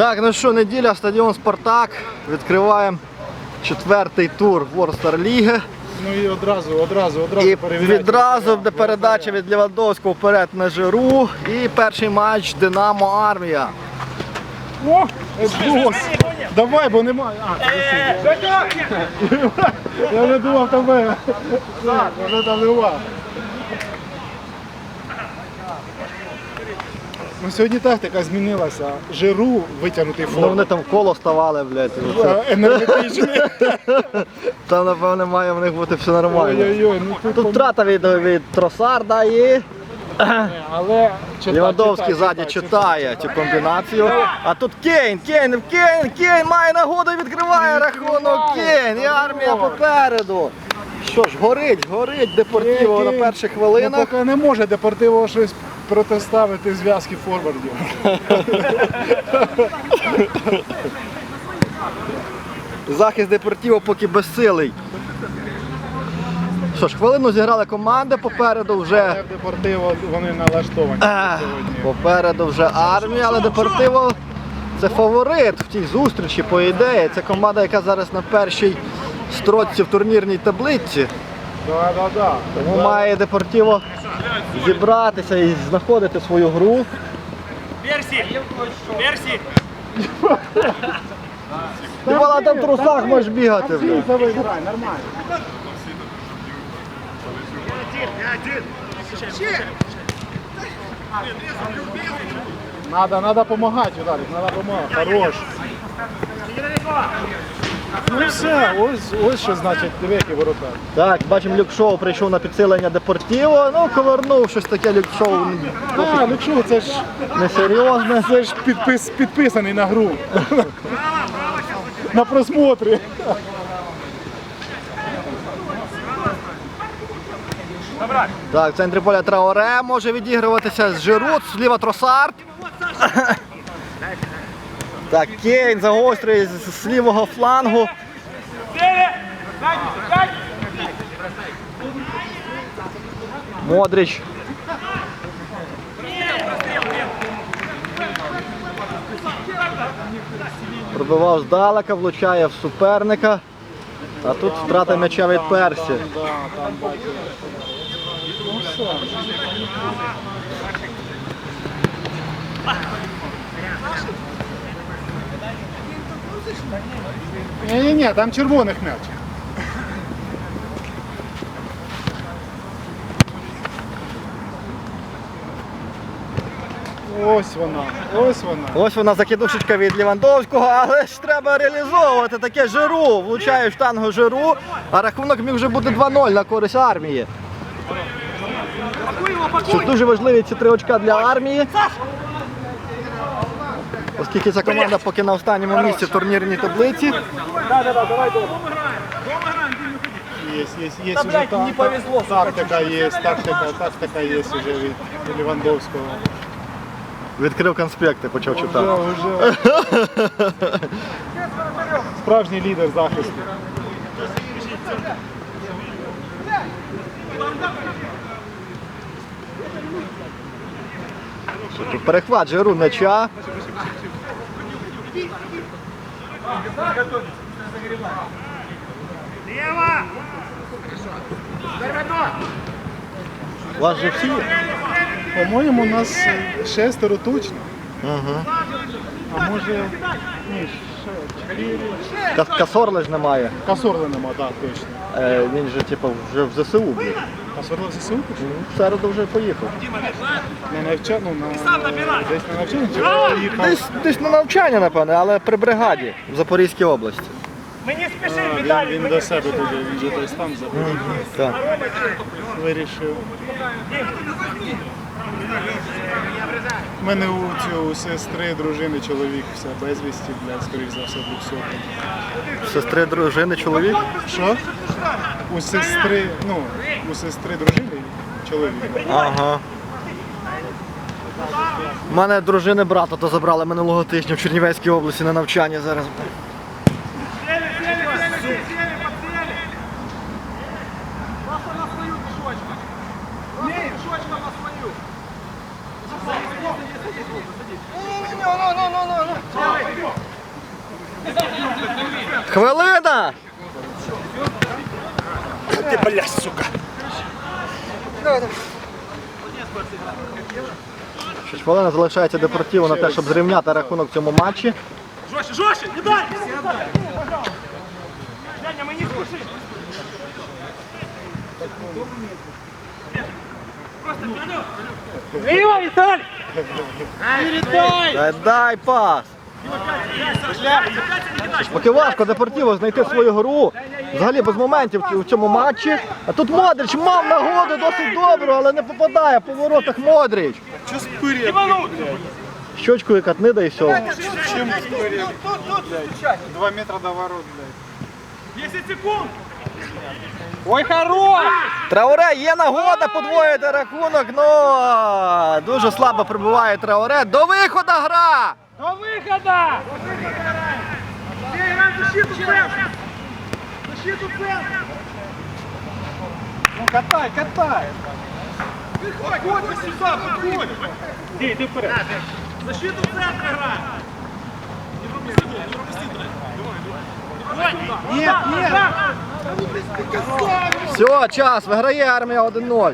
Так, ну що, неділя, стадіон Спартак. Відкриваємо четвертий тур Ворстар Ліги. Ну і одразу, одразу, одразу І відразу буде передача від Лівандовського вперед на жиру. І перший матч Динамо Армія. О, Едгос! Давай, бо немає. А. Я вже думав тебе. Так, вже там нема. Ну, сьогодні тактика змінилася. Жиру витягнутий Ну вони там коло ставали, блядь. і оце. Е, Енергетичний. Там, напевно, має в них бути все нормально. Ой-ой-ой, ну тут Тут пом- втрата від, від Тросарда і але читай, Лівандовський читай, ззаді читай, читає цю комбінацію. А тут Кейн, Кейн, Кейн, Кейн має нагоду, відкриває рахунок Кейн. І армія попереду. Що ж, горить, горить Депортіво на Кейн. перших Ну, хвилинах. поки не може Депортиво щось протиставити зв'язки форвардів. Захист Депортіво поки безсилий. Що ж, хвилину зіграли команди, попереду вже. Але Депортиво вони налаштовані Ех, сьогодні. Попереду вже армія, але Депортиво це фаворит в тій зустрічі, по ідеї. Це команда, яка зараз на першій строчці в турнірній таблиці. Да, да, да. Тому має Депортиво зібратися і знаходити свою гру. Перси! Перси! Ти була там в трусах можеш бігати. Грай, нормально. Надо, надо помогать, Виталик, надо помогать. Хорош. Ну все, ось, ось що значить які ворота. Так, бачимо, Люкшоу прийшов на підсилення Депортиво. Ну, ковернув щось таке Люкшоу А, що, це ж, несерйозне. це ж підпис, підписаний на гру. на просмотрі. Так, в центрі поля Траоре може відігруватися з Жирут, зліва Тросард. Так, Кейн загострює з лівого флангу. Модрич. Пробивав здалека, влучає в суперника. А тут втрата м'яча від Персі. Ну все. Ні-ні-ні, там червоних м'яч. Ось вона, ось вона. Ось вона закидушечка від Лівандовського, але ж треба реалізовувати таке жиру. Влучає в штангу жиру, а рахунок міг вже бути 2-0 на користь армії. Що дуже важливі ці три очка для армії. Оскільки ця команда поки на останньому місці в турнірній таблиці. Есть, есть, есть уже та, не повезло, тактика есть, тактика, тактика есть уже від Левандовського. Відкрив конспекти, почав Вже, читати. вже. Справжній лідер захисту. Перехват жиру м'яча. Лево! У вас же всі. По-моєму, у нас шестеро точно. Угу. А може. Ні, ще чотири. Касорли ж немає. Касорли нема, так, точно. Е, він же типу вже в ЗСУ. блін. Касорли в ЗСУ? Ну, В середу вже поїхав. На навчання, ну, на, десь на навчання, чи поїхав. Десь, десь на навчання, напевне, але при бригаді в Запорізькій області. Не спешим, А, він, до себе туди, він же десь там забув. Так. Вирішив. У мене у у сестри, дружини, чоловік все безвісті, блядь, скоріш за все, двохсотий. Сестри, дружини, чоловік. Що? У сестри, ну, у сестри дружини чоловік. Ага. У мене дружини брата то забрали минулого тижня в Чернівецькій області на навчання зараз. Ну, ну. Хвилина! Ти, блядь, сука. Шість хвилин залишається Депортіво на те, щоб зрівняти рахунок в цьому матчі. Жорстче, жорстче, не дай! Вперед. Ліво, Віталій! Дай, дай пас. Поки важко Депортіво знайти свою гру. Взагалі без моментів в цьому матчі. А тут Модрич мав нагоду досить добру, але не попадає по воротах Модрич. Щочкою катнида і все. Два метра до ворот, блядь. 10 секунд! Ой, хорош! Трауре є нагода подвоїти рахунок, ну дуже слабо прибуває Трауре. До виходу гра! До вихода! Бей, грай защиту центр! Защиту центр! Ну катай, катай! Подходь сюда, подходь! Иди, иди вперед! Защиту центра грай! Не пропусти не пропусти, блядь! Нет, нет! Все, час, виграє армія 1-0.